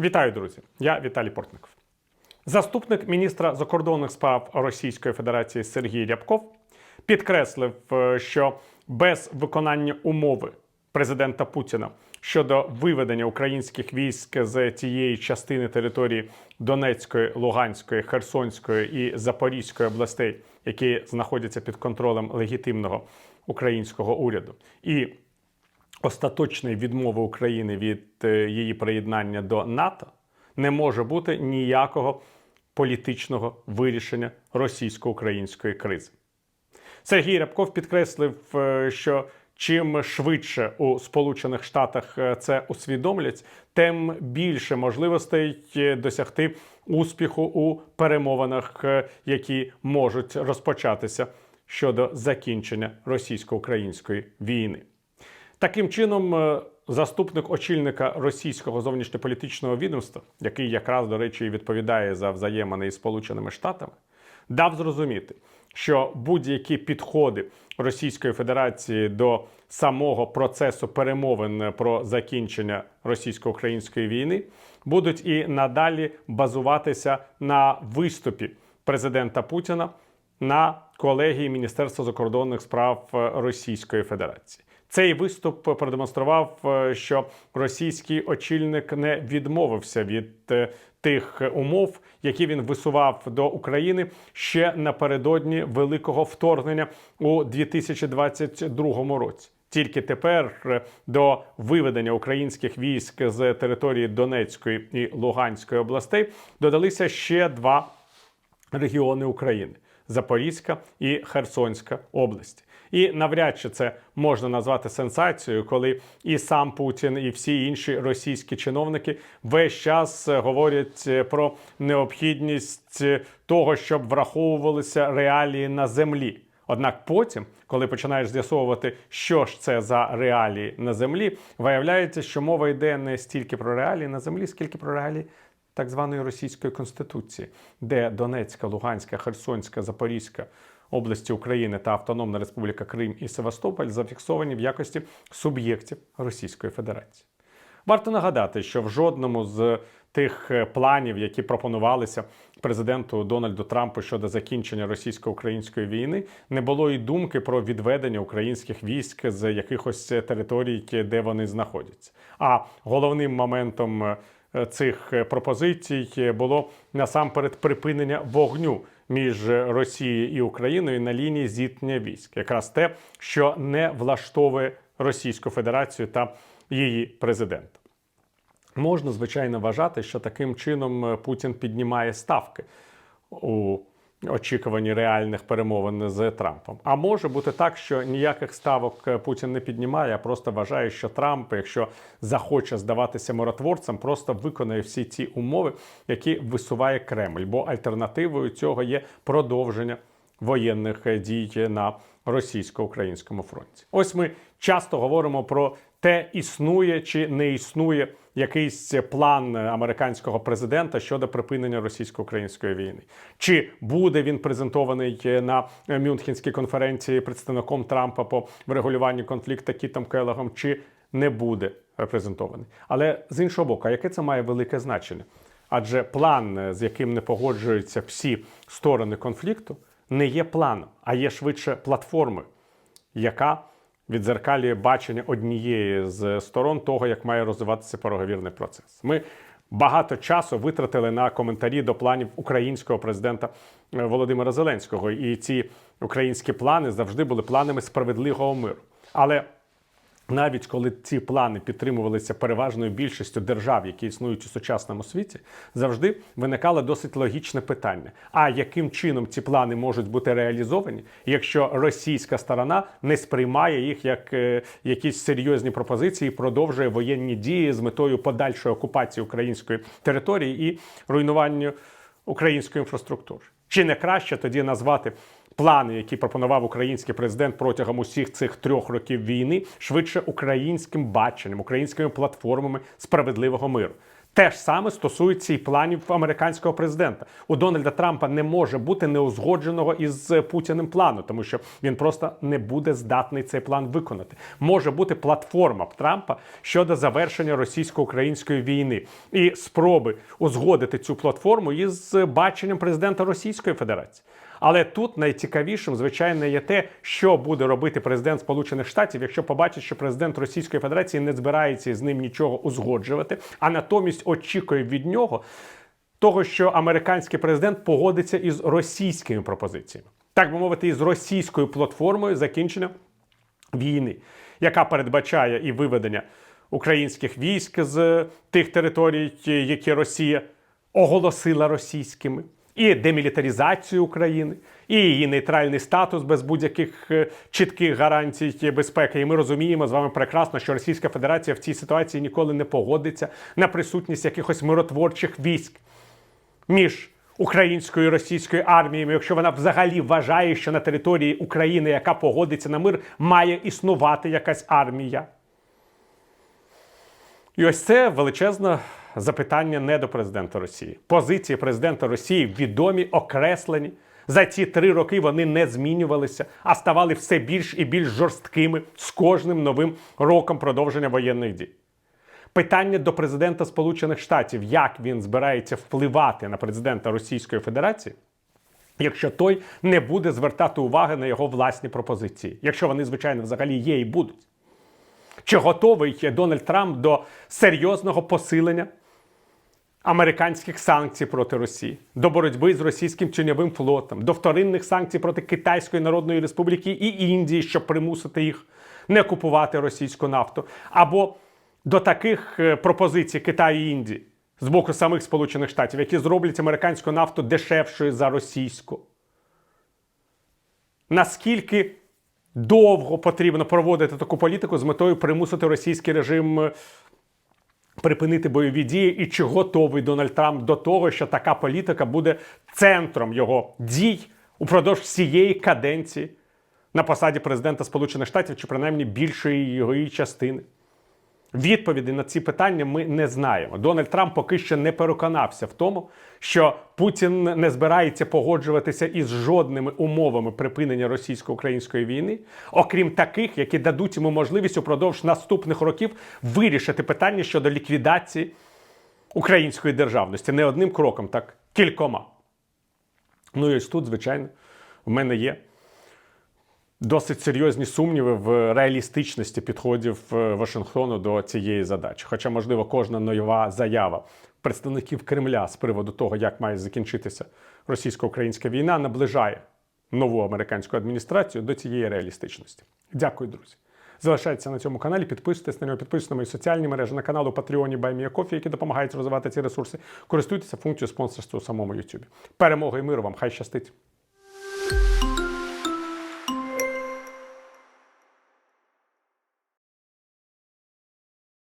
Вітаю, друзі! Я Віталій Портников. Заступник міністра закордонних справ Російської Федерації Сергій Рябков підкреслив, е, що без виконання умови президента Путіна щодо виведення українських військ з тієї частини території Донецької, Луганської, Херсонської і Запорізької областей, які знаходяться під контролем легітимного українського уряду, і остаточної відмови України від е, її приєднання до НАТО не може бути ніякого політичного вирішення російсько-української кризи. Сергій Рябков підкреслив, е, що чим швидше у Сполучених Штатах е, це усвідомлять, тим більше можливостей досягти успіху у перемовинах, які можуть розпочатися щодо закінчення російсько-української війни. Таким чином, е, заступник очільника російського зовнішньополітичного відомства, який якраз, до речі, відповідає за взаємини із Сполученими Штатами, дав зрозуміти, що будь-які підходи Російської Федерації до самого процесу перемовин про закінчення російсько-української війни будуть і надалі базуватися на виступі президента Путіна на колегії Міністерства закордонних справ е, Російської Федерації. Цей виступ продемонстрував, е, що російський очільник не відмовився від е, тих умов, які він висував до України ще напередодні великого вторгнення у 2022 році. Тільки тепер е, до виведення українських військ з території Донецької і Луганської областей додалися ще два регіони України Запорізька і Херсонська області. І навряд чи це можна назвати сенсацією, коли і сам Путін, і всі інші російські чиновники весь час е, говорять е, про необхідність е, того, щоб враховувалися реалії на землі. Однак потім, коли починаєш з'ясовувати, що ж це за реалії на землі, виявляється, що мова йде не стільки про реалії на землі, скільки про реалії так званої російської конституції, де Донецька, Луганська, Херсонська, Запорізька області України та Автономна Республіка Крим і Севастополь зафіксовані в якості суб'єктів Російської Федерації. Варто нагадати, що в жодному з тих е, планів, які пропонувалися президенту Дональду Трампу щодо закінчення російсько-української війни, не було і думки про відведення українських військ з якихось територій, де вони знаходяться. А головним моментом е, цих пропозицій було насамперед припинення вогню між Росією і Україною на лінії зіткнення військ, якраз те, що не влаштовує Російську Федерацію та її президента. Можна, звичайно, вважати, що таким чином е, Путін піднімає ставки у очікуванні реальних перемовин з Трампом. А може бути так, що ніяких ставок е, Путін не піднімає, а просто вважає, що Трамп, якщо захоче здаватися миротворцем, просто виконає всі ці умови, які висуває Кремль. Бо альтернативою цього є продовження воєнних е, дій на російсько-українському фронті. Ось ми часто говоримо про те, існує чи не існує якийсь план американського президента щодо припинення російсько-української війни. Чи буде він презентований на Мюнхенській конференції представником Трампа по врегулюванню конфлікту Кітом Келегом, чи не буде презентований? Але з іншого боку, яке це має велике значення? Адже план, з яким не погоджуються всі сторони конфлікту, не є планом, а є швидше платформою, яка відзеркалює бачення однієї з сторон того, як має розвиватися переговірний процес. Ми багато часу витратили на коментарі до планів українського президента е, Володимира Зеленського, і ці українські плани завжди були планами справедливого миру. Але навіть коли ці плани підтримувалися переважною більшістю держав, які існують у сучасному світі, завжди виникало досить логічне питання: а яким чином ці плани можуть бути реалізовані, якщо російська сторона не сприймає їх як е, якісь серйозні пропозиції, продовжує воєнні дії з метою подальшої окупації української території і руйнування української інфраструктури? Чи не краще тоді назвати плани, які пропонував український президент протягом усіх цих трьох років війни, швидше українським баченням, українськими платформами справедливого миру. Те ж саме стосується і планів американського президента. У Дональда Трампа не може бути неузгодженого із Путіним плану, тому що він просто не буде здатний цей план виконати. Може бути платформа Трампа щодо завершення російсько-української війни і спроби узгодити цю платформу із баченням президента Російської Федерації. Але тут найцікавішим, звичайно, є те, що буде робити президент Сполучених Штатів, якщо побачить, що президент Російської Федерації не збирається з ним нічого узгоджувати, а натомість очікує від нього того, що американський президент погодиться із російськими пропозиціями, так би мовити, із російською платформою закінчення війни, яка передбачає і виведення українських військ з тих територій, які Росія оголосила російськими, і демілітаризацію України, і її нейтральний статус без будь-яких е, чітких гарантій безпеки. І ми розуміємо з вами прекрасно, що Російська Федерація в цій ситуації ніколи не погодиться на присутність якихось миротворчих військ між українською і російською арміями, якщо вона взагалі вважає, що на території України, яка погодиться на мир, має існувати якась армія. І ось це величезне запитання не до президента Росії. Позиції президента Росії відомі, окреслені. За ці три роки вони не змінювалися, а ставали все більш і більш жорсткими з кожним новим роком продовження воєнних дій. Питання до президента Сполучених Штатів, як він збирається впливати на президента Російської Федерації, якщо той не буде звертати уваги на його власні пропозиції, якщо вони, звичайно, взагалі є і будуть. Чи готовий є Дональд Трамп до серйозного посилення американських санкцій проти Росії, до боротьби з російським тіньовим флотом, до вторинних санкцій проти Китайської Народної Республіки і Індії, щоб примусити їх не купувати російську нафту, або до таких е, пропозицій Китаю і Індії з боку самих Сполучених Штатів, які зроблять американську нафту дешевшою за російську. Наскільки довго потрібно проводити таку політику з метою примусити російський режим е, припинити бойові дії, і чи готовий Дональд Трамп до того, що така політика буде центром його дій упродовж всієї каденції на посаді президента Сполучених Штатів, чи принаймні більшої її частини? Відповіді на ці питання ми не знаємо. Дональд Трамп поки що не переконався в тому, що Путін не збирається погоджуватися із жодними умовами припинення російсько-української війни, окрім таких, які дадуть йому можливість упродовж наступних років вирішити питання щодо ліквідації української державності не одним кроком, так кількома. Ну і ось тут, звичайно, в мене є досить серйозні сумніви в реалістичності підходів е, Вашингтону до цієї задачі. Хоча, можливо, кожна нова заява представників Кремля з приводу того, як має закінчитися російсько-українська війна, наближає нову американську адміністрацію до цієї реалістичності. Дякую, друзі. Залишайтеся на цьому каналі, підписуйтесь на нього, підписуйтесь на мої соціальні мережі, на канал у Патреоні Байміякофі, які допомагають розвивати ці ресурси. Користуйтеся функцією спонсорства у самому YouTube. Перемоги і миру вам! Хай щастить!